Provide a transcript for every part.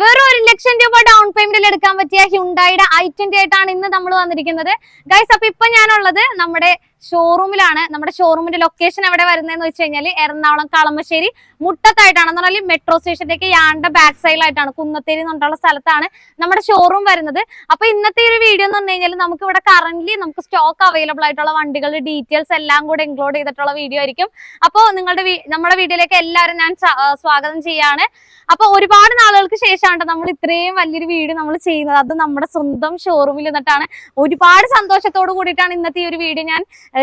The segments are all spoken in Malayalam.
വെറും ഒരു ലക്ഷം രൂപ ഡൗൺ പേയ്മെന്റിൽ എടുക്കാൻ പറ്റിയ ഹ്യുണ്ടായിയുടെ ഐ ട്വന്റി ആയിട്ടാണ് ഇന്ന് നമ്മൾ വന്നിരിക്കുന്നത്. ഗൈസ് അപ്പൊ ഇപ്പൊ ഞാനുള്ളത് നമ്മുടെ ഷോറൂമിലാണ് നമ്മുടെ ഷോറൂമിന്റെ ലൊക്കേഷൻ എവിടെ വരുന്നതെന്ന് വെച്ച് കഴിഞ്ഞാൽ എറണാകുളം കളമശ്ശേരി മുട്ടത്തായിട്ടാണ് എന്ന് പറഞ്ഞാൽ മെട്രോ സ്റ്റേഷനിലേക്ക് യാണ്ട ബാക്ക് സൈഡിലായിട്ടാണ് കുന്നത്തേരി എന്ന് പറഞ്ഞിട്ടുള്ള സ്ഥലത്താണ് നമ്മുടെ ഷോറൂം വരുന്നത്. അപ്പൊ ഇന്നത്തെ ഒരു വീഡിയോ എന്ന് പറഞ്ഞു കഴിഞ്ഞാൽ നമുക്ക് ഇവിടെ കറന്റ് നമുക്ക് സ്റ്റോക്ക് അവൈലബിൾ ആയിട്ടുള്ള വണ്ടികളുടെ ഡീറ്റെയിൽസ് എല്ലാം കൂടെ ഇൻക്ലൂഡ് ചെയ്തിട്ടുള്ള വീഡിയോ ആയിരിക്കും. അപ്പോൾ നിങ്ങളുടെ നമ്മുടെ വീഡിയോയിലേക്ക് എല്ലാവരും ഞാൻ സ്വാഗതം ചെയ്യാണ്. അപ്പൊ ഒരുപാട് നാളുകൾക്ക് ശേഷമാണ് നമ്മൾ ഇത്രയും വലിയൊരു വീഡിയോ നമ്മൾ ചെയ്യുന്നത്. അത് നമ്മുടെ സ്വന്തം ഷോറൂമിൽ നിന്നിട്ടാണ്. ഒരുപാട് സന്തോഷത്തോട് കൂടിയിട്ടാണ് ഇന്നത്തെ ഈ ഒരു വീഡിയോ ഞാൻ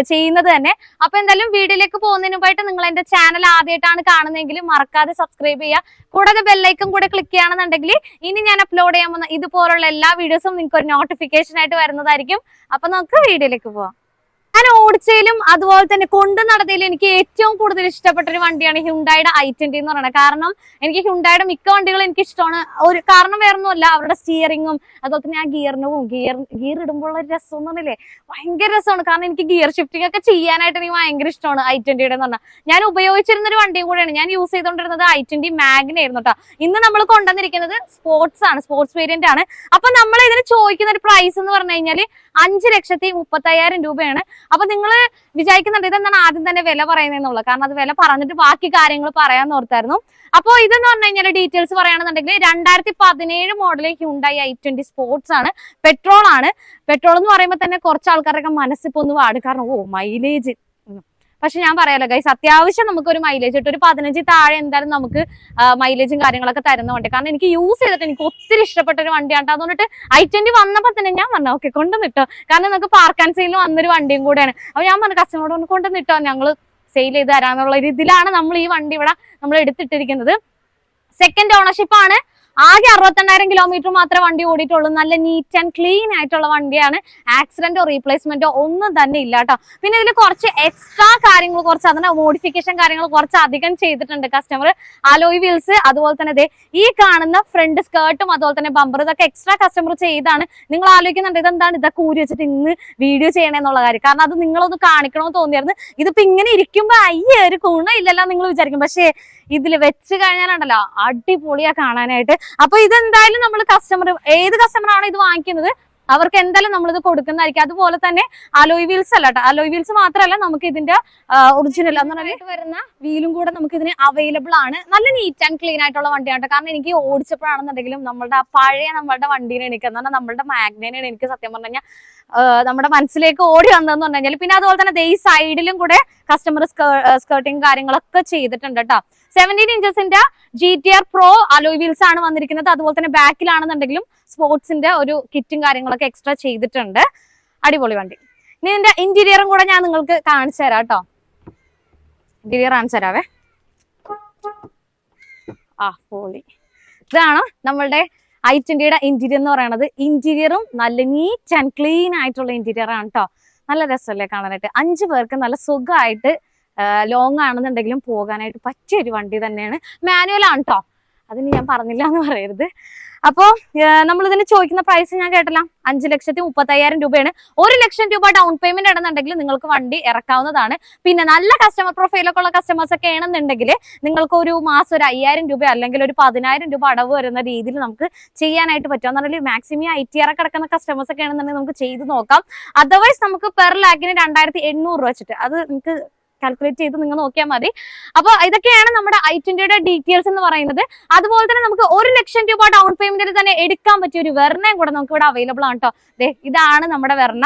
ചെയ്യുന്നത് തന്നെ. അപ്പൊ എന്തായാലും വീഡിയോയിലേക്ക് പോകുന്നതിന് മുമ്പായിട്ട് നിങ്ങൾ എന്റെ ചാനൽ ആദ്യമായിട്ടാണ് കാണുന്നതെങ്കിൽ മറക്കാതെ സബ്സ്ക്രൈബ് ചെയ്യുക. കൂടാതെ ബെല്ലൈക്കും കൂടെ ക്ലിക്ക് ചെയ്യുകയാണെന്നുണ്ടെങ്കിൽ ഇനി ഞാൻ അപ്ലോഡ് ചെയ്യാൻ പോകുന്ന ഇതുപോലുള്ള എല്ലാ വീഡിയോസും നിങ്ങൾക്ക് ഒരു നോട്ടിഫിക്കേഷൻ ആയിട്ട് വരുന്നതായിരിക്കും. അപ്പൊ നമുക്ക് വീഡിയോയിലേക്ക് പോവാം. ഞാൻ ഓടിച്ചതിലും അതുപോലെ തന്നെ കൊണ്ടു നടത്തിയിലും എനിക്ക് ഏറ്റവും കൂടുതൽ ഇഷ്ടപ്പെട്ട ഒരു വണ്ടിയാണ് ഹ്യുണ്ടായുടെ ഐ ട്വന്റി എന്ന് പറയുന്നത്. കാരണം എനിക്ക് ഹ്യുണ്ടായുടെ മിക്ക വണ്ടികളും എനിക്ക് ഇഷ്ടമാണ്. ഒരു കാരണം വേറൊന്നുമല്ല അവരുടെ സ്റ്റിയറിങ്ങും അതുപോലെ തന്നെ ആ ഗിയറിനും ഗിയർ ഗിയർ ഇടുമ്പോൾ ഒരു രസം എന്ന് പറഞ്ഞില്ലേ? ഭയങ്കര രസമാണ്. കാരണം എനിക്ക് ഗിയർ ഷിഫ്റ്റിംഗ് ഒക്കെ ചെയ്യാനായിട്ട് എനിക്ക് ഭയങ്കര ഇഷ്ടമാണ് ഐ ട്വന്റിയുടെ എന്ന് പറഞ്ഞാൽ. ഞാൻ ഉപയോഗിച്ചിരുന്ന ഒരു വണ്ടിയും കൂടെയാണ്. ഞാൻ യൂസ് ചെയ്തുകൊണ്ടിരുന്നത് ഐ ട്വന്റി മാഗ്ന ആയിരുന്നു കേട്ടോ. ഇന്ന് നമ്മൾ കൊണ്ടുവന്നിരിക്കുന്നത് സ്പോർട്സ് ആണ് സ്പോർട്സ് വേരിയന്റ് ആണ്. അപ്പൊ നമ്മൾ ഇതിന് ചോദിക്കുന്ന ഒരു പ്രൈസ് എന്ന് പറഞ്ഞു കഴിഞ്ഞാൽ അഞ്ച് ലക്ഷത്തി മുപ്പത്തയ്യായിരം രൂപയാണ്. അപ്പൊ നിങ്ങൾ വിചാരിക്കുന്നുണ്ട് ഇതെന്താണ് ആദ്യം തന്നെ വില പറയുന്നതെന്നുള്ളത്. കാരണം അത് വില പറഞ്ഞിട്ട് ബാക്കി കാര്യങ്ങൾ പറയാൻ ഓർത്തായിരുന്നു. അപ്പോൾ ഇതെന്ന് പറഞ്ഞു കഴിഞ്ഞാൽ ഡീറ്റെയിൽസ് പറയുകയാണെന്നുണ്ടെങ്കിൽ രണ്ടായിരത്തി പതിനേഴ് model Hyundai i twenty sports ആണ്. പെട്രോൾ ആണ്. പെട്രോൾ എന്ന് പറയുമ്പോൾ തന്നെ കുറച്ച് ആൾക്കാരൊക്കെ മനസ്സിപ്പോ ഒന്ന് പാട് കാരണം ഓ മൈലേജ് പക്ഷെ ഞാൻ പറയാലോ ഗൈസ് അത്യാവശ്യം നമുക്ക് ഒരു മൈലേജ് കിട്ടും. ഒരു പതിനഞ്ച് താഴെ എന്തായാലും നമുക്ക് മൈലേജും കാര്യങ്ങളൊക്കെ തരുന്ന വണ്ടി. കാരണം എനിക്ക് യൂസ് ചെയ്തിട്ട് എനിക്ക് ഒത്തിരി ഇഷ്ടപ്പെട്ട ഒരു വണ്ടിയാണ് അതുകൊണ്ടിട്ട് ഐ ട്വന്റി വന്നപ്പോൾ തന്നെ ഞാൻ പറഞ്ഞു ഓക്കെ കൊണ്ടുവന്നിട്ടോ കാരണം നമുക്ക് പാർക്ക് ആൻഡ് സെയിൽ വന്നൊരു വണ്ടിയും കൂടെയാണ്. അപ്പൊ ഞാൻ പറഞ്ഞു കസ്റ്റമറോട് ഒന്ന് കൊണ്ടുവന്നിട്ടോ ഞങ്ങൾ സെയിൽ ചെയ്ത് തരാന്നുള്ള ഒരു ഇതിലാണ് നമ്മൾ ഈ വണ്ടി ഇവിടെ നമ്മൾ എടുത്തിട്ടിരിക്കുന്നത്. സെക്കൻഡ് ഓണർഷിപ്പ് ആണ്. ആകെ അറുപത്തെണ്ണായിരം കിലോമീറ്റർ മാത്രമേ വണ്ടി ഓടിയിട്ടുള്ളൂ. നല്ല നീറ്റ് ആൻഡ് ക്ലീൻ ആയിട്ടുള്ള വണ്ടിയാണ്. ആക്സിഡന്റോ റീപ്ലേസ്മെന്റോ ഒന്നും തന്നെ ഇല്ല കേട്ടോ. പിന്നെ ഇതിൽ കുറച്ച് എക്സ്ട്രാ കാര്യങ്ങൾ കുറച്ച് അതിന്റെ മോഡിഫിക്കേഷൻ കാര്യങ്ങൾ കുറച്ച് അധികം ചെയ്തിട്ടുണ്ട് കസ്റ്റമർ അലോയ് വീൽസ് അതുപോലെ തന്നെ ദേ ഈ കാണുന്ന ഫ്രണ്ട് സ്കേർട്ടും അതുപോലെ തന്നെ ബമ്പർ ഇതൊക്കെ എക്സ്ട്രാ കസ്റ്റമർ ചെയ്താണ്. നിങ്ങൾ ആലോചിക്കുന്നുണ്ട് ഇതെന്താണ്? ഇതൊക്കെ ഊരി വെച്ചിട്ട് ഇന്ന് വീഡിയോ ചെയ്യണമെന്നുള്ള കാര്യം. കാരണം അത് നിങ്ങളൊന്ന് കാണിക്കണമെന്ന് തോന്നിയായിരുന്നു. ഇതിപ്പോ ഇങ്ങനെ ഇരിക്കുമ്പോ അയ്യേ ഒരു ഗുണമില്ലല്ലോ നിങ്ങൾ വിചാരിക്കും. പക്ഷേ ഇതിൽ വെച്ച് കഴിഞ്ഞാലുണ്ടല്ലോ അടിപൊളിയാ കാണാനായിട്ട്. അപ്പൊ ഇതെന്തായാലും നമ്മൾ കസ്റ്റമർ ഏത് കസ്റ്റമർ ആണോ ഇത് വാങ്ങിക്കുന്നത് അവർക്ക് എന്തായാലും നമ്മളിത് കൊടുക്കുന്നതായിരിക്കും. അതുപോലെ തന്നെ അലോയ് വീൽസ് അല്ല കേട്ടോ അലോയ് വീൽസ് മാത്രമല്ല നമുക്ക് ഇതിന്റെ ഒറിജിനൽ എന്ന് പറഞ്ഞാൽ വരുന്ന വീലും കൂടെ നമുക്ക് ഇതിന് അവൈലബിൾ ആണ്. നല്ല നീറ്റ് ആൻഡ് ക്ലീൻ ആയിട്ടുള്ള വണ്ടിയാണ്. കാരണം എനിക്ക് ഓടിച്ചപ്പോഴാണെന്നുണ്ടെങ്കിലും നമ്മുടെ പഴയ നമ്മളുടെ വണ്ടിനെ എനിക്ക് എന്ന് പറഞ്ഞാൽ നമ്മളുടെ മാഗ്നേനാണ് എനിക്ക് സത്യം പറഞ്ഞു കഴിഞ്ഞാൽ നമ്മുടെ മനസ്സിലേക്ക് ഓടി വന്നതെന്ന് പറഞ്ഞു കഴിഞ്ഞാൽ പിന്നെ അതുപോലെ തന്നെ ദേ ഈ സൈഡിലും കൂടെ കസ്റ്റമർ സ്കേർട്ടിങ് കാര്യങ്ങളൊക്കെ ചെയ്തിട്ടുണ്ട് കേട്ടോ seventeen ഇഞ്ചസിന്റെ G T R pro alloy wheels ആണ് വന്നിരിക്കുന്നത്. അതുപോലെ തന്നെ ബാക്കിലാണെന്നുണ്ടെങ്കിലും സ്പോർട്സിന്റെ ഒരു കിറ്റും കാര്യങ്ങളൊക്കെ എക്സ്ട്രാ ചെയ്തിട്ടുണ്ട്. അടിപൊളി വണ്ടി. ഇനി ഇതിന്റെ ഇന്റീരിയറും കൂടെ ഞാൻ നിങ്ങൾക്ക് കാണിച്ചു തരാം കേട്ടോ. ഇന്റീരിയർ കാണിച്ചു തരാവേ. ആ പൊളി. ഇതാണ് നമ്മളുടെ ഐ ട്വന്റിയുടെ ഇന്റീരിയർ എന്ന് പറയുന്നത്. ഇന്റീരിയറും നല്ല നീറ്റ് ആൻഡ് ക്ലീൻ ആയിട്ടുള്ള ഇന്റീരിയർ ആണ് കേട്ടോ. നല്ല രസമല്ലേ കാണാനായിട്ട്? അഞ്ചു പേർക്ക് നല്ല സുഖമായിട്ട് ലോങ് ആണെന്നുണ്ടെങ്കിലും പോകാനായിട്ട് പറ്റിയ ഒരു വണ്ടി തന്നെയാണ് മാനുവൽ ആണ് കേട്ടോ അതിന് ഞാൻ പറഞ്ഞില്ല എന്ന് പറയരുത്. അപ്പോ നമ്മൾ ഇതിന് ചോദിക്കുന്ന പ്രൈസ് ഞാൻ കേട്ടല്ല. അഞ്ച് ലക്ഷത്തി മുപ്പത്തയ്യായിരം രൂപയാണ്. ഒരു ലക്ഷം രൂപ ഡൗൺ പേയ്മെന്റ് ആണെന്നുണ്ടെങ്കിൽ നിങ്ങൾക്ക് വണ്ടി ഇറക്കാവുന്നതാണ്. പിന്നെ നല്ല കസ്റ്റമർ പ്രൊഫൈലൊക്കെ ഉള്ള കസ്റ്റമേഴ്സ് ഒക്കെ ആണെന്നുണ്ടെങ്കിൽ നിങ്ങൾക്ക് ഒരു മാസം ഒരു അയ്യായിരം രൂപ അല്ലെങ്കിൽ ഒരു പതിനായിരം രൂപ അടവ് വരുന്ന രീതിയിൽ നമുക്ക് ചെയ്യാനായിട്ട് പറ്റും. എന്ന് പറഞ്ഞാൽ മാക്സിമം ഐ ടി ആർ കിടക്കുന്ന കസ്റ്റമേഴ്സ് ഒക്കെ ആണെന്നുണ്ടെങ്കിൽ നമുക്ക് ചെയ്ത് നോക്കാം. അതർവൈസ് നമുക്ക് പെർ ലാക്കിന് രണ്ടായിരത്തി എണ്ണൂറ് രൂപ വെച്ചിട്ട് അത് നിങ്ങൾക്ക് കാൽക്കുലേറ്റ് ചെയ്ത് നിങ്ങൾ നോക്കിയാൽ മതി. അപ്പോൾ ഇതൊക്കെയാണ് നമ്മുടെ ഐ ട്വന്റിയുടെ ഡീറ്റെയിൽസ് എന്ന് പറയുന്നത്. അതുപോലെ തന്നെ നമുക്ക് ഒരു ലക്ഷം രൂപ ഡൗൺ പേയ്മെന്റിൽ തന്നെ എടുക്കാൻ പറ്റിയ ഒരു വെർണയും കൂടെ നമുക്ക് ഇവിടെ അവൈലബിൾ ആണ് കേട്ടോ ഇതാണ് നമ്മുടെ വെർണ.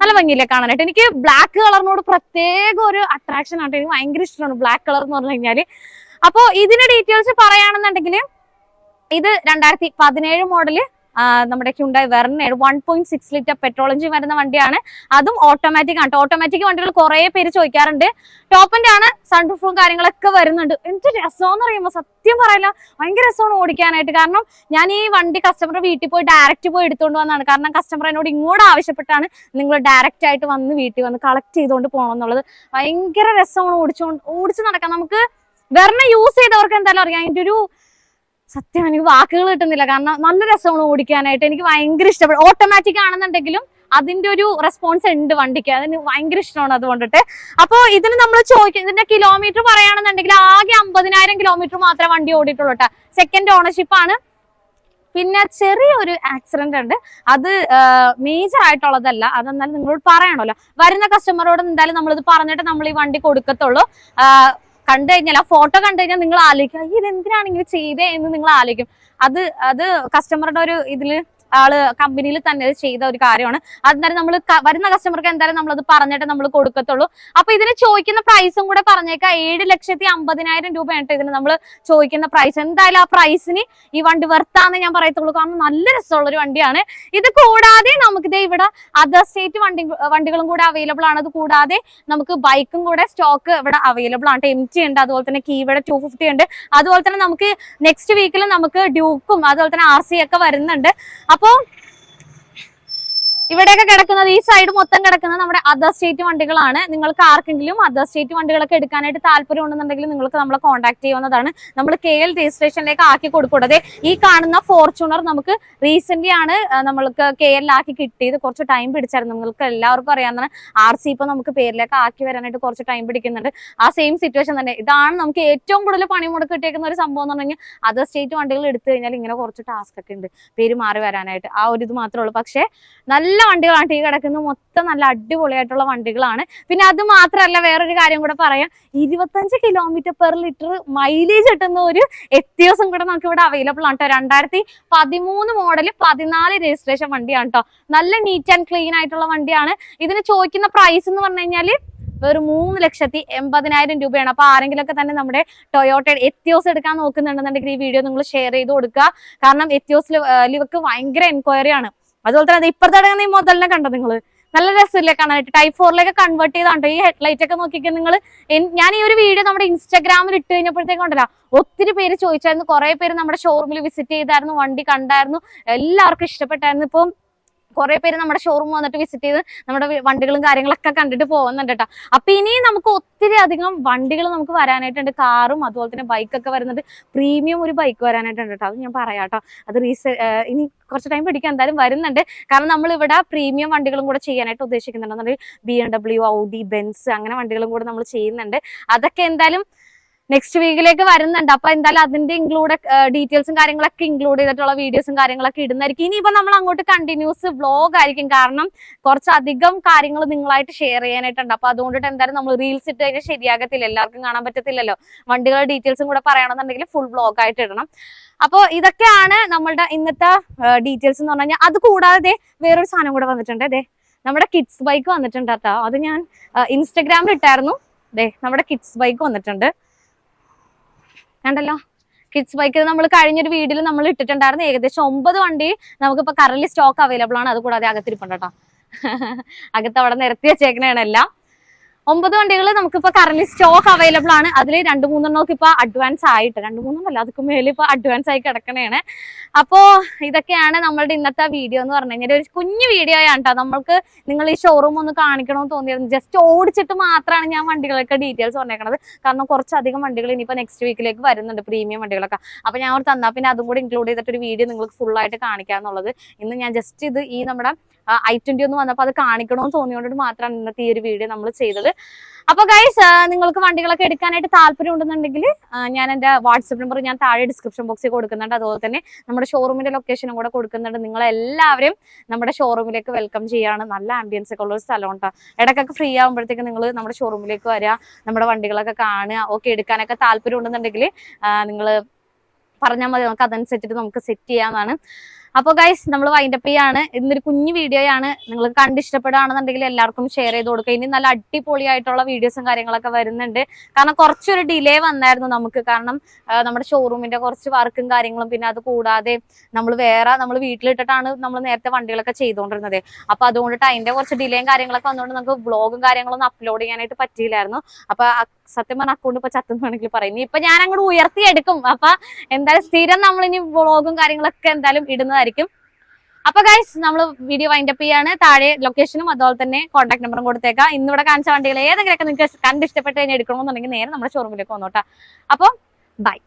നല്ല ഭംഗിയില്ലേ കാണാനായിട്ട്. എനിക്ക് ബ്ലാക്ക് കളറിനോട് പ്രത്യേക ഒരു അട്രാക്ഷൻ ആണ് എനിക്ക് ഭയങ്കര ഇഷ്ടമാണ് ബ്ലാക്ക് കളർ എന്ന് പറഞ്ഞു കഴിഞ്ഞാൽ. അപ്പോൾ ഇതിന്റെ ഡീറ്റെയിൽസ് പറയുകയാണെന്നുണ്ടെങ്കിൽ ഇത് രണ്ടായിരത്തി പതിനേഴ് മോഡൽ നമ്മുടെ Hyundai വെർണയുടെ one point six litre petrol engine വരുന്ന വണ്ടിയാണ്. അതും ഓട്ടോമാറ്റിക് ആണ്. ഓട്ടോമാറ്റിക് വണ്ടികൾ കുറെ പേര് ചോദിക്കാറുണ്ട്. ടോപ്പിന്റെ ആണ് സൺറൂഫും കാര്യങ്ങളൊക്കെ വരുന്നുണ്ട്. എന്ത് രസമെന്ന് പറയുമ്പോൾ സത്യം പറയല ഭയങ്കര രസമാണ് ഓടിക്കാനായിട്ട്. കാരണം ഞാൻ ഈ വണ്ടി കസ്റ്റമറുടെ വീട്ടിൽ പോയി ഡയറക്റ്റ് പോയി എടുത്തുകൊണ്ട് വന്നതാണ്. കാരണം കസ്റ്റമർ എന്നോട് ഇങ്ങോട്ട് ആവശ്യപ്പെട്ടാണ് നിങ്ങൾ ഡയറക്റ്റ് ആയിട്ട് വന്ന് വീട്ടിൽ വന്ന് കളക്ട് ചെയ്തുകൊണ്ട് പോകണം എന്നുള്ളത്. ഭയങ്കര രസമാണ് ഓടിച്ചുകൊണ്ട് ഓടിച്ചു നടക്കാൻ. നമുക്ക് വെറുതെ യൂസ് ചെയ്തവർക്ക് എന്തായാലും അറിയാം. അതിന്റെ ഒരു സത്യം എനിക്ക് വാക്കുകൾ കിട്ടുന്നില്ല. കാരണം നല്ല രസമാണ് ഓടിക്കാനായിട്ട്. എനിക്ക് ഭയങ്കര ഇഷ്ടപ്പെടും ഓട്ടോമാറ്റിക് ആണെന്നുണ്ടെങ്കിലും അതിന്റെ ഒരു റെസ്പോൺസ് ഉണ്ട് വണ്ടിക്ക്. അതിന് ഭയങ്കര ഇഷ്ടമാണ് അതുകൊണ്ടിട്ട്. അപ്പോൾ ഇതിന് നമ്മൾ ചോദിക്കും ഇതിന്റെ കിലോമീറ്റർ പറയുകയാണെന്നുണ്ടെങ്കിൽ ആകെ അമ്പതിനായിരം കിലോമീറ്റർ മാത്രമേ വണ്ടി ഓടിയിട്ടുള്ളൂ കേട്ടോ സെക്കൻഡ് ഓണർഷിപ്പ് ആണ്. പിന്നെ ചെറിയൊരു ആക്സിഡന്റ് ഉണ്ട്. അത് മേജർ ആയിട്ടുള്ളതല്ല. അതെന്നാലും നിങ്ങളോട് പറയണമല്ലോ വരുന്ന കസ്റ്റമറോട് എന്തായാലും നമ്മളിത് പറഞ്ഞിട്ട് നമ്മൾ ഈ വണ്ടി കൊടുക്കത്തുള്ളൂ. കണ്ടു കഴിഞ്ഞാൽ ആ ഫോട്ടോ കണ്ടു കഴിഞ്ഞാൽ നിങ്ങൾ ആലോചിക്കും "അയ്യോ, ഇത് എന്തിനാണ് ഇങ്ങനെ ചെയ്തേ? എന്ന് നിങ്ങൾ ആലോചിക്കും. അത് അത് കസ്റ്റമറുടെ ഒരു ഇതിൽ ആൾ കമ്പനിയിൽ തന്നെ ഇത് ചെയ്ത ഒരു കാര്യമാണ്. അതെന്തായാലും നമ്മൾ വരുന്ന കസ്റ്റമർക്ക് എന്തായാലും നമ്മൾ അത് പറഞ്ഞിട്ട് നമ്മൾ കൊടുക്കത്തുള്ളൂ. അപ്പൊ ഇതിന് ചോദിക്കുന്ന പ്രൈസും കൂടെ പറഞ്ഞേക്കാം. ഏഴ് ലക്ഷത്തി അമ്പതിനായിരം രൂപയാണ് ഇതിന് നമ്മൾ ചോദിക്കുന്ന പ്രൈസ് എന്തായാലും ആ പ്രൈസിന് ഈ വണ്ടി വെർത്താന്ന് ഞാൻ പറയത്തുള്ളൂ. കാരണം നല്ല രസമുള്ള ഒരു വണ്ടിയാണ്. ഇത് കൂടാതെ നമുക്ക് ദേ ഇവിടെ അതർ സ്റ്റേറ്റ് വണ്ടി വണ്ടികളും കൂടെ അവൈലബിൾ ആണ്. അത് കൂടാതെ നമുക്ക് ബൈക്കും കൂടെ സ്റ്റോക്ക് ഇവിടെ അവൈലബിൾ ആണ്. എം ടി ഉണ്ട്. അതുപോലെ തന്നെ കീവിടെ ടു ഫിഫ്റ്റി ഉണ്ട്. അതുപോലെ തന്നെ നമുക്ക് നെക്സ്റ്റ് വീക്കിൽ നമുക്ക് ഡ്യൂക്കും അതുപോലെ തന്നെ ആർ സി ഒക്കെ വരുന്നുണ്ട്. അപ്പോ ഇവിടെയൊക്കെ കിടക്കുന്നത് ഈ സൈഡ് മൊത്തം കിടക്കുന്നത് നമ്മുടെ അതർ സ്റ്റേറ്റ് വണ്ടികളാണ്. നിങ്ങൾക്ക് ആർക്കെങ്കിലും അതർ സ്റ്റേറ്റ് വണ്ടികളൊക്കെ എടുക്കാനായിട്ട് താല്പര്യം ഉണ്ടെന്നുണ്ടെങ്കിൽ നിങ്ങൾക്ക് നമ്മളെ കോൺടാക്ട് ചെയ്യാവുന്നതാണ്. നമ്മൾ കെ എൽ രജിസ്ട്രേഷനിലേക്ക് ആക്കി കൊടുക്കുന്നത് ഈ കാണുന്ന ഫോർച്യൂണർ നമുക്ക് റീസെന്റ് ആണ് നമ്മൾക്ക് കെ ആക്കി കിട്ടിയത്. കുറച്ച് ടൈം പിടിച്ചായിരുന്നു. നിങ്ങൾക്ക് എല്ലാവർക്കും അറിയാവുന്ന ആർ സി ഇപ്പൊ നമുക്ക് പേരിലേക്ക് ആക്കി വരാനായിട്ട് കുറച്ച് ടൈം പിടിക്കുന്നുണ്ട്. ആ സെയിം സിറ്റുവേഷൻ തന്നെ. ഇതാണ് നമുക്ക് ഏറ്റവും കൂടുതൽ പണി മുടക്ക് കിട്ടിയേക്കുന്ന ഒരു സംഭവം എന്ന് പറഞ്ഞാൽ അതർ സ്റ്റേറ്റ് വണ്ടികൾ എടുത്തു കഴിഞ്ഞാൽ ഇങ്ങനെ കുറച്ച് ടാസ്ക് ഒക്കെ ഉണ്ട്. പേര് മാറി വരാനായിട്ട്. ആ ഒരു ഇത് മാത്രമേ ഉള്ളൂ. പക്ഷേ നല്ല വണ്ടികളാണ് ഈ കിടക്കുന്നത്. മൊത്തം നല്ല അടിപൊളിയായിട്ടുള്ള വണ്ടികളാണ്. പിന്നെ അത് മാത്രമല്ല വേറൊരു കാര്യം കൂടെ പറയാം. ഇരുപത്തഞ്ച് കിലോമീറ്റർ പെർ ലിറ്റർ മൈലേജ് കിട്ടുന്ന ഒരു എത്തിയോസും കൂടെ നമുക്ക് ഇവിടെ അവൈലബിൾ ആണ് കേട്ടോ രണ്ടായിരത്തി പതിമൂന്ന് മോഡൽ പതിനാല് രജിസ്ട്രേഷൻ വണ്ടിയാണ് കേട്ടോ നല്ല നീറ്റ് ആൻഡ് ക്ലീൻ ആയിട്ടുള്ള വണ്ടിയാണ്. ഇതിന് ചോദിക്കുന്ന പ്രൈസ് എന്ന് പറഞ്ഞു കഴിഞ്ഞാൽ വെറും മൂന്ന് ലക്ഷത്തി എൺപതിനായിരം രൂപയാണ്. അപ്പൊ ആരെങ്കിലുമൊക്കെ തന്നെ നമ്മുടെ ടൊയോട്ട എത്തിയോസ് എടുക്കാൻ നോക്കുന്നുണ്ടെന്നുണ്ടെങ്കിൽ ഈ വീഡിയോ നിങ്ങൾ ഷെയർ ചെയ്ത് കൊടുക്കുക. കാരണം എത്തിയോസിൽ ഇവർക്ക് ഭയങ്കര എൻക്വയറി ആണ്. അതുപോലെ തന്നെ ഇപ്പുറത്തെ കിടക്കുന്ന ഈ മുതലിനെ കണ്ടോ നിങ്ങൾ നല്ല രസമില്ലേ കാണാനായിട്ട്. ടൈപ്പ് ഫോറിലേക്ക് കൺവേർട്ട് ചെയ്താണ്ടോ? ഈ ഹെഡ്ലൈറ്റ് ഒക്കെ നോക്കിക്കാൻ നിങ്ങൾ ഞാൻ ഈ ഒരു വീഡിയോ നമ്മുടെ ഇൻസ്റ്റാഗ്രാമിൽ ഇട്ട് കഴിഞ്ഞപ്പോഴത്തേക്കും ഉണ്ടല്ലോ ഒത്തിരി പേര് ചോദിച്ചായിരുന്നു. കുറെ പേര് നമ്മുടെ ഷോറൂമിൽ വിസിറ്റ് ചെയ്തായിരുന്നു വണ്ടി കണ്ടായിരുന്നു. എല്ലാവർക്കും ഇഷ്ടപ്പെട്ടായിരുന്നു. ഇപ്പം കുറെ പേര് നമ്മുടെ ഷോറൂം വന്നിട്ട് വിസിറ്റ് ചെയ്ത് നമ്മുടെ വണ്ടികളും കാര്യങ്ങളൊക്കെ കണ്ടിട്ട് പോകുന്നുണ്ട് കേട്ടോ അപ്പൊ ഇനി നമുക്ക് ഒത്തിരി അധികം വണ്ടികൾ നമുക്ക് വരാനായിട്ടുണ്ട്. കാറും അതുപോലെ തന്നെ ബൈക്കൊക്കെ വരുന്നുണ്ട് പ്രീമിയം ഒരു ബൈക്ക് വരാനായിട്ടുണ്ട് കേട്ടോ അത് ഞാൻ പറയാം കേട്ടോ അത് റീസെ ഇനി കുറച്ച് ടൈം പിടിക്കാൻ എന്തായാലും വരുന്നുണ്ട്. കാരണം നമ്മൾ ഇവിടെ പ്രീമിയം വണ്ടികളും കൂടെ ചെയ്യാനായിട്ട് ഉദ്ദേശിക്കുന്നുണ്ട്. B M W Audi Benz അങ്ങനെ വണ്ടികളും കൂടെ നമ്മൾ ചെയ്യുന്നുണ്ട്. അതൊക്കെ എന്തായാലും നെക്സ്റ്റ് വീക്കിലേക്ക് വരുന്നുണ്ട്. അപ്പൊ എന്തായാലും അതിന്റെ ഇൻക്ലൂഡ് ഡീറ്റെയിൽസും കാര്യങ്ങളൊക്കെ ഇൻക്ലൂഡ് ചെയ്തിട്ടുള്ള വീഡിയോസും കാര്യങ്ങളൊക്കെ ഇടുന്നതായിരിക്കും. ഇനിയിപ്പോ നമ്മൾ അങ്ങോട്ട് കണ്ടിന്യൂസ് വ്ലോഗ് ആയിരിക്കും. കാരണം കുറച്ചധികം കാര്യങ്ങൾ നിങ്ങളായിട്ട് ഷെയർ ചെയ്യാനായിട്ടുണ്ട്. അപ്പൊ അതുകൊണ്ടിട്ട് എന്തായാലും നമ്മൾ റീൽസ് ഇട്ട് കഴിഞ്ഞാൽ ശരിയാകത്തില്ല. എല്ലാവർക്കും കാണാൻ പറ്റത്തില്ലല്ലോ. വണ്ടികളുടെ ഡീറ്റെയിൽസും കൂടെ പറയണമെന്നുണ്ടെങ്കിൽ ഫുൾ വ്ലോഗ് ആയിട്ട് ഇടണം. അപ്പോൾ ഇതൊക്കെയാണ് നമ്മളുടെ ഇന്നത്തെ ഡീറ്റെയിൽസ് എന്ന് പറഞ്ഞു കഴിഞ്ഞാൽ അത് കൂടാതെ വേറൊരു സാധനം കൂടെ വന്നിട്ടുണ്ട്. അതെ നമ്മുടെ കിഡ്സ് ബൈക്ക് വന്നിട്ടുണ്ട് അത് ഞാൻ ഇൻസ്റ്റഗ്രാമിൽ ഇട്ടായിരുന്നു. ദേ നമ്മുടെ കിഡ്സ് ബൈക്ക് വന്നിട്ടുണ്ട്. കണ്ടല്ലോ? കിഡ്സ് ബൈക്ക് നമ്മൾ കഴിഞ്ഞൊരു വീഡിയോയിൽ നമ്മൾ ഇട്ടിട്ടുണ്ടായിരുന്നു. ഏകദേശം ഒമ്പത് വണ്ടി നമുക്കിപ്പോ കറന്റ് സ്റ്റോക്ക് അവൈലബിൾ ആണ്. അത് കൂടാതെ അകത്തിരിപ്പുണ്ട് കേട്ടോ. അകത്ത് അവിടെ നിരത്തി വെച്ചേക്കണേണ് എല്ലാം. ഒമ്പത് വണ്ടികൾ നമുക്കിപ്പോ കറന്റ് സ്റ്റോക്ക് അവൈലബിൾ ആണ്. അതിൽ രണ്ട് മൂന്നെണ്ണമൊക്കെ ഇപ്പൊ അഡ്വാൻസ് ആയിട്ട് രണ്ട് മൂന്നെണ്ണമല്ല അതൊക്കെ മേലെ ഇപ്പൊ അഡ്വാൻസ് ആയി കിടക്കണേണ്. അപ്പോ ഇതൊക്കെയാണ് നമ്മളുടെ ഇന്നത്തെ വീഡിയോ എന്ന് പറഞ്ഞു കഴിഞ്ഞാൽ ഒരു കുഞ്ഞു വീഡിയോ ആണ് കേട്ടോ നമ്മൾക്ക് നിങ്ങൾ ഈ ഷോറൂം ഒന്ന് കാണിക്കണമെന്ന് തോന്നിയിരുന്നു. ജസ്റ്റ് ഓടിച്ചിട്ട് മാത്രമാണ് ഞാൻ വണ്ടികളൊക്കെ ഡീറ്റെയിൽസ് പറഞ്ഞേക്കണത്. കാരണം കുറച്ചധികം വണ്ടികൾ ഇനിയിപ്പോൾ നെക്സ്റ്റ് വീക്കിലേക്ക് വരുന്നുണ്ട് പ്രീമിയം വണ്ടികളൊക്കെ. അപ്പൊ ഞാൻ അവർ തന്നാൽ പിന്നെ അതും കൂടി ഇൻക്ലൂഡ് ചെയ്തിട്ട് ഒരു വീഡിയോ നിങ്ങൾക്ക് ഫുൾ ആയിട്ട് കാണിക്കാന്നുള്ളത്. ഇന്ന് ഞാൻ ജസ്റ്റ് ഇത് ഈ നമ്മുടെ ഐ ട്വന്റി ഒന്ന് വന്നപ്പോൾ അത് കാണിക്കണമെന്ന് തോന്നിയോണ്ട് മാത്രമാണ് ഇന്നത്തെ ഈ ഒരു വീഡിയോ നമ്മൾ ചെയ്തത്. അപ്പൊ ഗൈസ് നിങ്ങൾക്ക് വണ്ടികളൊക്കെ എടുക്കാനായിട്ട് താല്പര്യം ഉണ്ടെന്നുണ്ടെങ്കിൽ ഞാൻ എന്റെ വാട്സപ്പ് നമ്പർ ഞാൻ താഴെ ഡിസ്ക്രിപ്ഷൻ ബോക്സിൽ കൊടുക്കുന്നുണ്ട്. അതുപോലെ തന്നെ നമ്മുടെ ഷോറൂമിന്റെ ലൊക്കേഷനും കൂടെ കൊടുക്കുന്നുണ്ട്. നിങ്ങൾ എല്ലാവരും നമ്മുടെ ഷോറൂമിലേക്ക് വെൽക്കം ചെയ്യാണ്. നല്ല ആംബിയൻസ് ഒക്കെ ഉള്ള ഒരു സ്ഥലം കേട്ടോ ഇടയ്ക്കൊക്കെ ഫ്രീ ആകുമ്പോഴത്തേക്ക് നിങ്ങൾ നമ്മുടെ ഷോറൂമിലേക്ക് വരിക നമ്മുടെ വണ്ടികളൊക്കെ കാണുക ഓക്കെ എടുക്കാനൊക്കെ താല്പര്യം ഉണ്ടെന്നുണ്ടെങ്കിൽ നിങ്ങൾ പറഞ്ഞാൽ മതി. നമുക്ക് അതനുസരിച്ചിട്ട് നമുക്ക് സെറ്റ് ചെയ്യാവുന്നതാണ് അപ്പോൾ ഗൈസ് നമ്മൾ വൈൻഡപ്പ് ചെയ്യാണ്. ഇന്നൊരു കുഞ്ഞു വീഡിയോയാണ് നിങ്ങൾ കണ്ട് ഇഷ്ടപ്പെടുകയാണെന്നുണ്ടെങ്കിൽ എല്ലാവർക്കും ഷെയർ ചെയ്ത് കൊടുക്കുക. ഇനി നല്ല അടിപൊളിയായിട്ടുള്ള വീഡിയോസും കാര്യങ്ങളൊക്കെ വരുന്നുണ്ട്. കാരണം കുറച്ചൊരു ഡിലേ വന്നായിരുന്നു നമുക്ക്. കാരണം നമ്മുടെ ഷോറൂമിന്റെ കുറച്ച് വർക്കും കാര്യങ്ങളും പിന്നെ അത് കൂടാതെ നമ്മൾ വേറെ നമ്മൾ വീട്ടിലിട്ടിട്ടാണ് നമ്മൾ നേരത്തെ വണ്ടികളൊക്കെ ചെയ്തുകൊണ്ടിരുന്നത്. അപ്പോൾ അതുകൊണ്ട് അതിന്റെ കുറച്ച് ഡിലേയും കാര്യങ്ങളൊക്കെ വന്നുകൊണ്ട് നമുക്ക് വ്ളോഗും കാര്യങ്ങളൊന്നും അപ്ലോഡ് ചെയ്യാനായിട്ട് പറ്റിയില്ലായിരുന്നു. അപ്പൊ ആ- സത്യം പറഞ്ഞ അക്കൗണ്ട് ഇപ്പൊ ചത്തു വേണമെങ്കിൽ പറയുന്നു ഇപ്പൊ ഞാൻ അങ്ങോട്ട് ഉയർത്തിയെടുക്കും. അപ്പൊ എന്തായാലും സ്ഥിരം നമ്മൾ ഇനി വ്ളോഗും കാര്യങ്ങളൊക്കെ എന്തായാലും ഇടുന്നതായിരിക്കും. അപ്പൊ ഗൈസ് നമ്മൾ വീഡിയോ വൈൻഡപ്പ് ചെയ്യാണ്. താഴെ ലൊക്കേഷനും അതുപോലെ തന്നെ കോൺടാക്ട് നമ്പറും കൊടുത്തേക്കാം. ഇന്നിവിടെ കാണിച്ച വണ്ടികൾ ഏതെങ്കിലുമൊക്കെ നിങ്ങൾക്ക് കണ്ട് ഇഷ്ടപ്പെട്ട് കഴിഞ്ഞാൽ എടുക്കണമെന്നുണ്ടെങ്കിൽ നേരെ നമ്മുടെ ഷോറൂമിലേക്ക് വന്നോട്ടാ. അപ്പൊ ബൈ